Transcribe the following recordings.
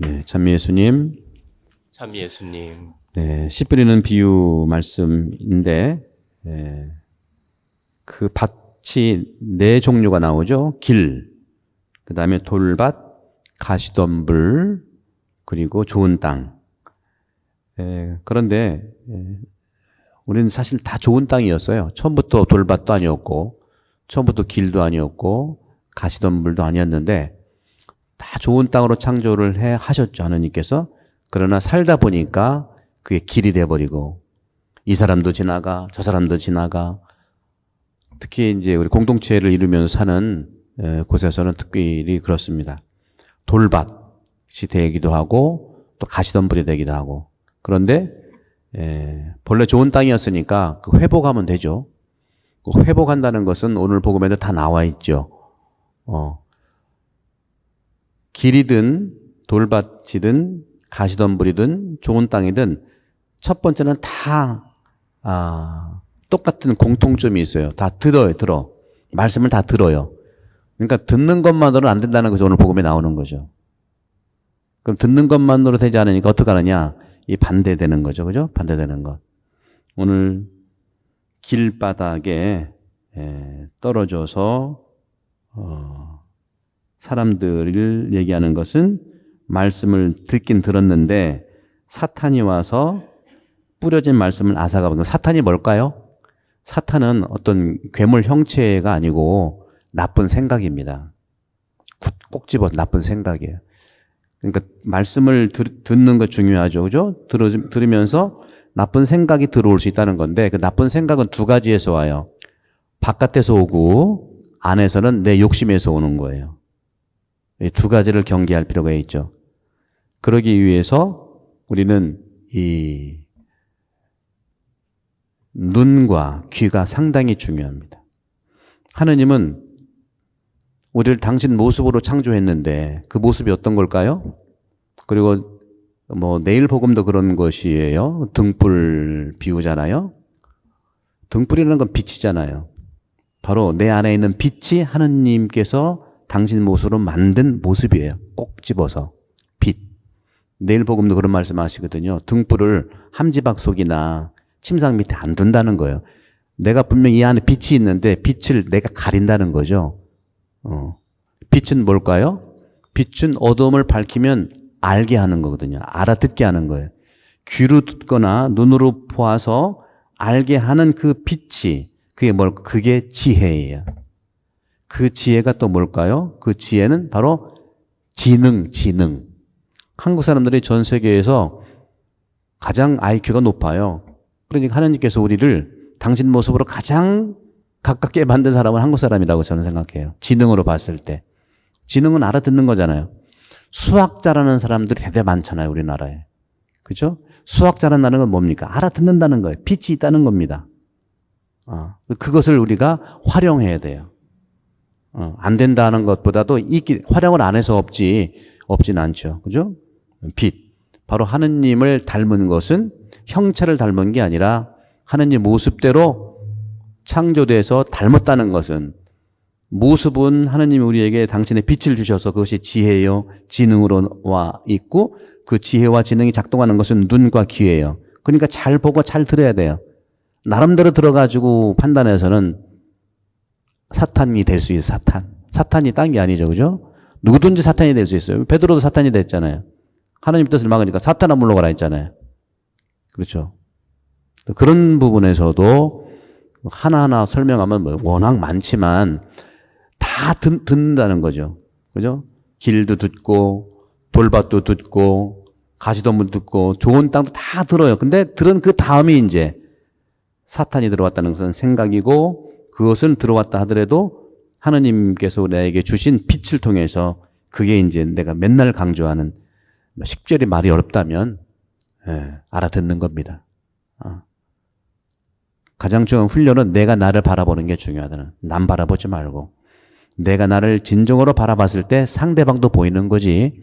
네, 참 예수님. 참 예수님, 네, 씨 뿌리는 비유 말씀인데, 예, 그 밭이 네 종류가 나오죠. 길, 그 다음에 돌밭, 가시덤불, 그리고 좋은 땅. 예, 그런데, 예, 우리는 사실 다 좋은 땅이었어요. 처음부터 돌밭도 아니었고, 처음부터 길도 아니었고, 가시덤불도 아니었는데, 다 좋은 땅으로 창조를 해 하셨죠. 하나님께서. 그러나 살다 보니까 그게 길이 돼 버리고 이 사람도 지나가 저 사람도 지나가 특히 이제 우리 공동체를 이루면서 사는 에, 곳에서는 특별히 그렇습니다. 돌밭이 되기도 하고 또 가시덤불이 되기도 하고 그런데 에, 본래 좋은 땅이었으니까 그 회복하면 되죠. 그 회복한다는 것은 오늘 복음에도 다 나와 있죠. 어, 길이든 돌밭이든 가시덤불이든 좋은 땅이든 첫 번째는 다 아, 똑같은 공통점이 있어요. 다 들어요, 들어. 말씀을 다 들어요. 그러니까 듣는 것만으로는 안 된다는 것이 오늘 복음에 나오는 거죠. 그럼 듣는 것만으로 되지 않으니까 어떻게 하느냐? 이 반대되는 거죠. 그죠? 반대되는 것. 오늘 길바닥에 에, 떨어져서 어, 사람들을 얘기하는 것은 말씀을 듣긴 들었는데 사탄이 와서 뿌려진 말씀을 앗아가 버린 사탄이 뭘까요? 사탄은 어떤 괴물 형체가 아니고 나쁜 생각입니다. 꼭 집어서 나쁜 생각이에요. 그러니까 말씀을 들, 듣는 것 중요하죠. 그죠? 들어, 들으면서 나쁜 생각이 들어올 수 있다는 건데 그 나쁜 생각은 두 가지에서 와요. 바깥에서 오고 안에서는 내 욕심에서 오는 거예요. 이두 가지를 경계할 필요가 있죠. 그러기 위해서 우리는 이 눈과 귀가 상당히 중요합니다. 하느님은 우리를 당신 모습으로 창조했는데 그 모습이 어떤 걸까요? 그리고 뭐 내일 복음도 그런 것이에요. 등불 비우잖아요. 등불이라는 건 빛이잖아요. 바로 내 안에 있는 빛이 하느님께서 당신 모습으로 만든 모습이에요. 꼭 집어서 빛. 내일 복음도 그런 말씀 하시거든요. 등불을 함지박 속이나 침상 밑에 안 둔다는 거예요. 내가 분명 이 안에 빛이 있는데 빛을 내가 가린다는 거죠. 어. 빛은 뭘까요? 빛은 어둠을 밝히면 알게 하는 거거든요. 알아듣게 하는 거예요. 귀로 듣거나 눈으로 보아서 알게 하는 그 빛이 그게 뭘 그게 지혜예요. 그 지혜가 또 뭘까요? 그 지혜는 바로 지능, 지능. 한국 사람들이 전 세계에서 가장 IQ가 높아요. 그러니까 하나님께서 우리를 당신 모습으로 가장 가깝게 만든 사람은 한국 사람이라고 저는 생각해요. 지능으로 봤을 때. 지능은 알아듣는 거잖아요. 수학 잘하는 사람들이 대대 많잖아요, 우리나라에. 그죠? 수학 잘한다는 건 뭡니까? 알아듣는다는 거예요. 빛이 있다는 겁니다. 어, 그것을 우리가 활용해야 돼요. 어, 안 된다는 것보다도 이 활용을 안 해서 없지, 없진 않죠. 그죠? 빛. 바로 하느님을 닮은 것은 형체를 닮은 게 아니라 하느님 모습대로 창조돼서 닮았다는 것은 모습은 하느님이 우리에게 당신의 빛을 주셔서 그것이 지혜요, 지능으로 와 있고 그 지혜와 지능이 작동하는 것은 눈과 귀예요. 그러니까 잘 보고 잘 들어야 돼요. 나름대로 들어가지고 판단해서는 사탄이 될 수 있어요, 사탄. 사탄이 딴 게 아니죠, 그죠? 누구든지 사탄이 될 수 있어요. 베드로도 사탄이 됐잖아요. 하나님 뜻을 막으니까 사탄아 물러가라 했잖아요. 그렇죠. 그런 부분에서도 하나하나 설명하면 뭐 워낙 많지만 다 듣, 듣는다는 거죠. 그죠? 길도 듣고, 돌밭도 듣고, 가시덤불 듣고, 좋은 땅도 다 들어요. 근데 들은 그 다음이 이제 사탄이 들어왔다는 것은 생각이고, 그것은 들어왔다 하더라도 하느님께서 내게 주신 빛을 통해서 그게 이제 내가 맨날 강조하는 식별이 말이 어렵다면 예, 알아듣는 겁니다. 어. 가장 중요한 훈련은 내가 나를 바라보는 게 중요하다는. 남 바라보지 말고 내가 나를 진정으로 바라봤을 때 상대방도 보이는 거지.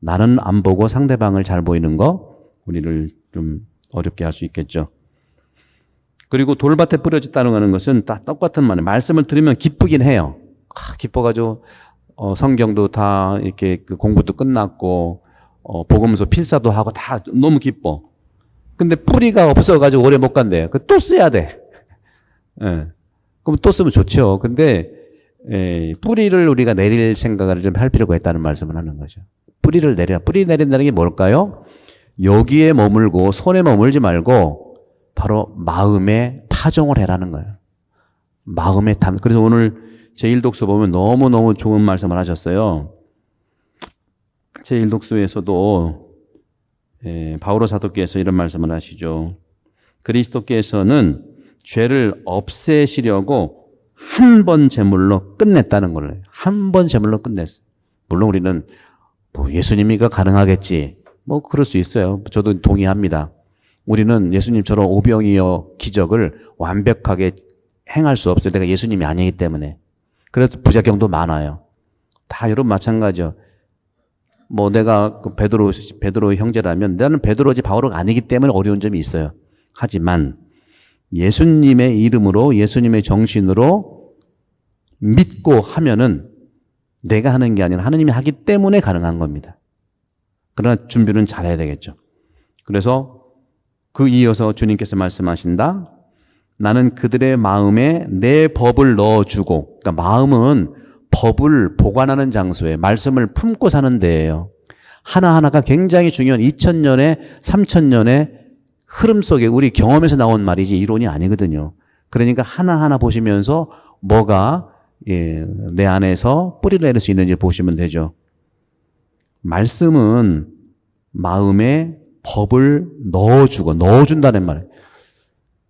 나는 안 보고 상대방을 잘 보이는 거 우리를 좀 어렵게 할 수 있겠죠. 그리고 돌밭에 뿌려졌다는 하는 것은 다 똑같은 말이에요. 말씀을 들으면 기쁘긴 해요. 아, 기뻐가지고 어, 성경도 다 이렇게 그 공부도 끝났고 어, 복음서 필사도 하고 다 너무 기뻐. 근데 뿌리가 없어가지고 오래 못 간대. 그또 써야 돼. 예. 그럼 또 쓰면 좋죠. 근데 에, 뿌리를 우리가 내릴 생각을 좀 할 필요가 있다는 말씀을 하는 거죠. 뿌리를 내려. 뿌리 내린다는 게 뭘까요? 여기에 머물고 손에 머물지 말고 바로 마음에 파종을 해라는 거예요. 마음에 담. 그래서 오늘 제 일독서 보면 너무너무 좋은 말씀을 하셨어요. 제 일독서에서도 예, 바오로 사도께서 이런 말씀을 하시죠. 그리스도께서는 죄를 없애시려고 한 번 제물로 끝냈다는 거예요. 한번 제물로 끝냈어요. 물론 우리는 뭐 예수님이가 가능하겠지. 뭐 그럴 수 있어요. 저도 동의합니다. 우리는 예수님처럼 오병이어 기적을 완벽하게 행할 수 없어요. 내가 예수님이 아니기 때문에. 그래서 부작용도 많아요. 다 여러분 마찬가지요. 뭐 내가 그 베드로 베드로 형제라면 나는 베드로지 바오로가 아니기 때문에 어려운 점이 있어요. 하지만 예수님의 이름으로 예수님의 정신으로 믿고 하면은 내가 하는 게 아니라 하느님이 하기 때문에 가능한 겁니다. 그러나 준비는 잘해야 되겠죠. 그래서 그 이어서 주님께서 말씀하신다. 나는 그들의 마음에 내 법을 넣어주고, 그러니까 마음은 법을 보관하는 장소에 말씀을 품고 사는 데예요. 하나하나가 굉장히 중요한 2000년에 3000년의 흐름 속에 우리 경험에서 나온 말이지 이론이 아니거든요. 그러니까 하나하나 보시면서 뭐가 예, 내 안에서 뿌리를 내릴 수 있는지 보시면 되죠. 말씀은 마음에 법을 넣어주고 넣어준다는 말이에요.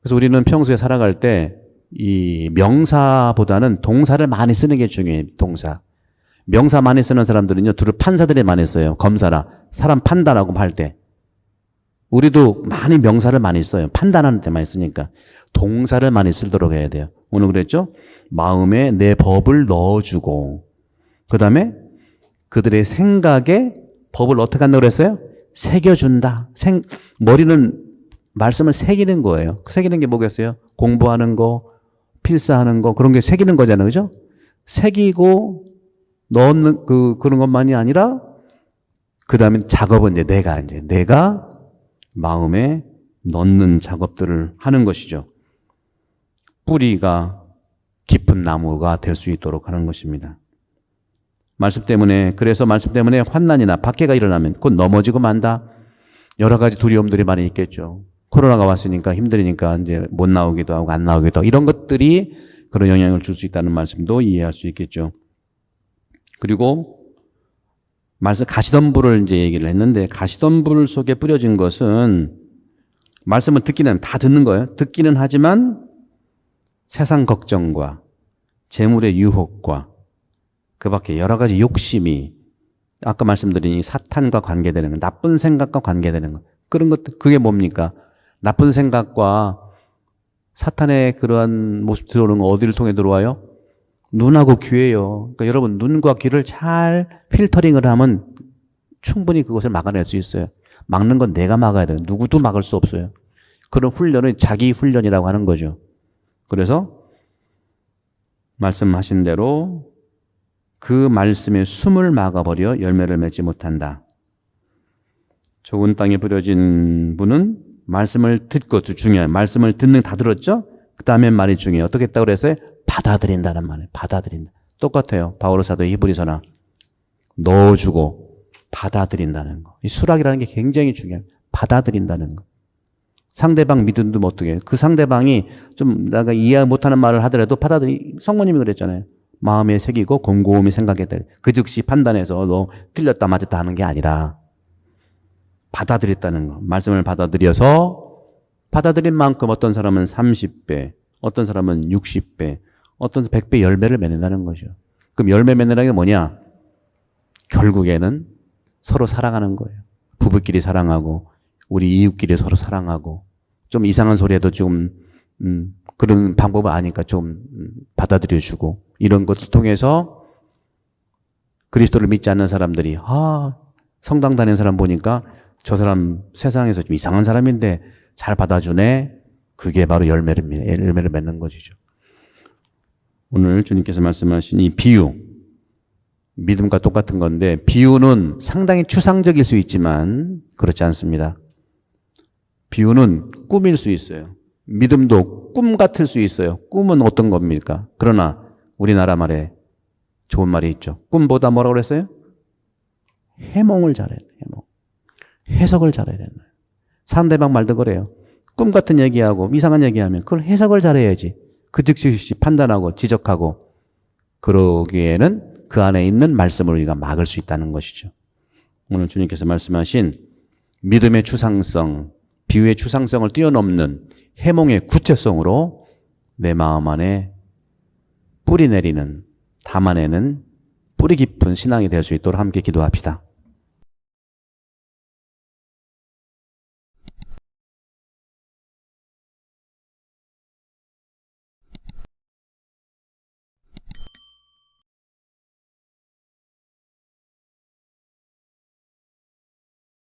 그래서 우리는 평소에 살아갈 때 이 명사보다는 동사를 많이 쓰는 게 중요해요. 동사. 명사 많이 쓰는 사람들은요, 두루 판사들이 많이 써요. 검사라. 사람 판단하고 할 때. 우리도 많이 명사를 많이 써요. 판단하는 때 많이 쓰니까. 동사를 많이 쓰도록 해야 돼요. 오늘 그랬죠? 마음에 내 법을 넣어주고, 그 다음에 그들의 생각에 법을 어떻게 한다고 그랬어요? 새겨준다. 생, 머리는 말씀을 새기는 거예요. 그 새기는 게 뭐겠어요? 공부하는 거, 필사하는 거, 그런 게 새기는 거잖아요. 그죠? 새기고 넣는 그, 그런 것만이 아니라, 그 다음에 작업은 이제 내가 이제, 내가 마음에 넣는 작업들을 하는 것이죠. 뿌리가 깊은 나무가 될 수 있도록 하는 것입니다. 말씀 때문에, 그래서 말씀 때문에 환난이나 박해가 일어나면 곧 넘어지고 만다. 여러 가지 두려움들이 많이 있겠죠. 코로나가 왔으니까 힘드니까 이제 못 나오기도 하고 안 나오기도 하고 이런 것들이 그런 영향을 줄 수 있다는 말씀도 이해할 수 있겠죠. 그리고 말씀 가시덤불을 이제 얘기를 했는데 가시덤불 속에 뿌려진 것은 말씀을 듣기는 다 듣는 거예요. 듣기는 하지만 세상 걱정과 재물의 유혹과 그 밖에 여러 가지 욕심이 아까 말씀드린 이 사탄과 관계되는 거, 나쁜 생각과 관계되는 거. 그런 것들, 그게 뭡니까? 나쁜 생각과 사탄의 그러한 모습 들어오는 거 어디를 통해 들어와요? 눈하고 귀예요. 그러니까 여러분 눈과 귀를 잘 필터링을 하면 충분히 그것을 막아낼 수 있어요. 막는 건 내가 막아야 돼요. 누구도 막을 수 없어요. 그런 훈련은 자기 훈련이라고 하는 거죠. 그래서 말씀하신 대로 그 말씀의 숨을 막아버려 열매를 맺지 못한다. 좋은 땅에 뿌려진 분은 말씀을 듣고 또 중요해요. 말씀을 듣는 다 들었죠? 그 다음에 말이 중요해요. 어떻게 했다고 그랬어요? 받아들인다는 말이에요. 받아들인다. 똑같아요. 바오로 사도 히브리서나 넣어주고 받아들인다는 거. 이 수락이라는 게 굉장히 중요해요. 받아들인다는 거. 상대방 믿음도 어떻게 해요? 그 상대방이 좀 내가 이해 못하는 말을 하더라도 받아들이 성모님이 그랬잖아요. 마음에 새기고 곰곰이 생각해야 돼. 그 즉시 판단해서 너 틀렸다 맞았다 하는 게 아니라 받아들였다는 거. 말씀을 받아들여서 받아들인 만큼 어떤 사람은 30배, 어떤 사람은 60배, 어떤 100배 열매를 맺는다는 거죠. 그럼 열매 맺는다는 게 뭐냐? 결국에는 서로 사랑하는 거예요. 부부끼리 사랑하고 우리 이웃끼리 서로 사랑하고 좀 이상한 소리에도 좀 음, 그런 방법을 아니까 좀 음, 받아들여주고 이런 것을 통해서 그리스도를 믿지 않는 사람들이 아 성당 다니는 사람 보니까 저 사람 세상에서 좀 이상한 사람인데 잘 받아주네. 그게 바로 열매를, 맺- 열매를 맺는 것이죠. 오늘 주님께서 말씀하신 이 비유, 믿음과 똑같은 건데 비유는 상당히 추상적일 수 있지만 그렇지 않습니다. 비유는 꿈일 수 있어요. 믿음도 꿈 같을 수 있어요. 꿈은 어떤 겁니까? 그러나 우리나라 말에 좋은 말이 있죠. 꿈보다 뭐라고 그랬어요? 해몽을 잘해야 돼. 해몽. 해석을 잘해야 된다. 상대방 말도 그래요. 꿈 같은 얘기하고 이상한 얘기하면 그걸 해석을 잘해야지. 그 즉시 판단하고 지적하고 그러기에는 그 안에 있는 말씀을 우리가 막을 수 있다는 것이죠. 오늘 주님께서 말씀하신 믿음의 추상성, 비유의 추상성을 뛰어넘는 해몽의 구체성으로 내 마음 안에 뿌리 내리는, 담아내는 뿌리 깊은 신앙이 될 수 있도록 함께 기도합시다.